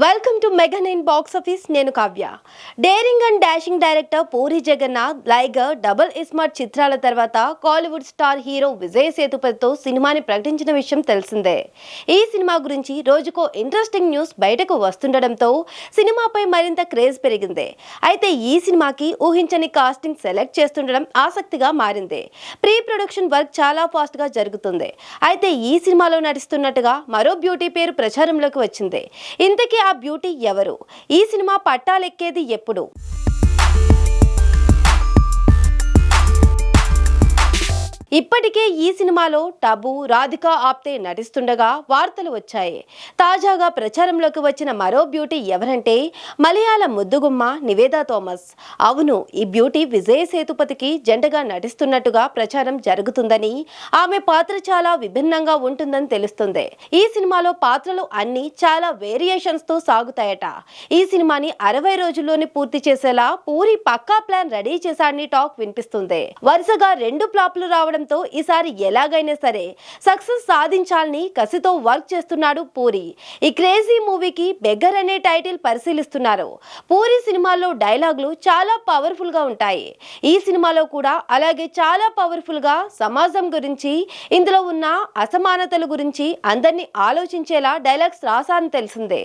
Welcome to mega nine box office నేను Kavya. Daring and dashing director Puri Jagannadh Liger double iSmart చిత్రాల తర్వాత Kollywood star hero Vijay సేతుపతితో సినిమాని ప్రకటించిన విషయం తెలిసిందే. ఈ సినిమా గురించి రోజుకో ఇంట్రెస్టింగ్ న్యూస్ బయటకు వస్తుండడంతో సినిమాపై మరింత క్రేజ్ పెరిగింది. అయితే ఈ సినిమాకి ఊహించని కాస్టింగ్ సెలెక్ట్ చేస్తుండడం ఆసక్తిగా మారింది. ప్రీ ప్రొడక్షన్ వర్క్ చాలా ఫాస్ట్గా జరుగుతుంది. అయితే ఈ సినిమాలో నటిస్తున్నట్టుగా మరో బ్యూటీ పేరు ప్రచారంలోకి వచ్చింది. ఇంతకీ ఆ బ్యూటీ ఎవరు? ఈ సినిమా పట్టాలెక్కేది ఎప్పుడు? ఇప్పటికే ఈ సినిమాలో టబు రాధిక ఆప్తే నటిస్తుండగా వార్తలు వచ్చాయి. తాజాగా ప్రచారంలోకి వచ్చిన మరో బ్యూటీ ఎవరంటే మలయాళ ముద్దుగుమ్మ నివేదా థామస్. అవును ఈ బ్యూటీ విజయ్ సేతుపతికి జంటగా నటిస్తున్నట్టుగా ప్రచారం జరుగుతుందని ఆమె పాత్ర చాలా విభిన్నంగా ఉంటుందని తెలుస్తుంది. ఈ సినిమాలో పాత్రలు అన్ని చాలా వేరియేషన్స్తో సాగుతాయట. ఈ సినిమాని అరవై రోజుల్లోనే పూర్తి చేసేలా పూరి పక్కా ప్లాన్ రెడీ చేశాడని టాక్ వినిపిస్తుంది. వరుసగా రెండు ఫ్లాప్లు రావడంతో ఈసారి ఎలాగైనా సరే సక్సెస్ సాధించాలని కసితో వర్క్ చేస్తున్నాడు పూరి. ఈ క్రేజీ మూవీకి బెగ్గర్ అనే టైటిల్ పరిశీలిస్తున్నారు. పూరి సినిమాలో డైలాగులు చాలా పవర్ఫుల్గా ఉంటాయి. ఈ సినిమాలో కూడా అలాగే చాలా పవర్ఫుల్గా సమాజం గురించి ఇందులో ఉన్న అసమానతల గురించి అందరినీ ఆలోచించేలా డైలాగ్స్ రాశారని తెలిసిందే.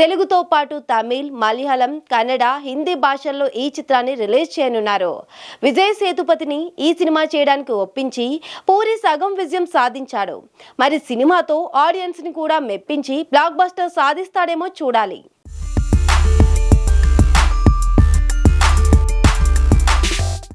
తెలుగుతో పాటు తమిళ్ మలయాళం కన్నడ హిందీ భాషల్లో ఈ చిత్రాన్ని రిలీజ్ చేయనున్నారు. విజయ్ సేతుపతిని ఈ సినిమా చేయడానికి ఒప్పించి పూరి సగం విజయం సాధించాడు. మరి సినిమాతో ఆడియన్స్ని కూడా మెప్పించి బ్లాక్ బస్టర్ సాధిస్తాడేమో చూడాలి.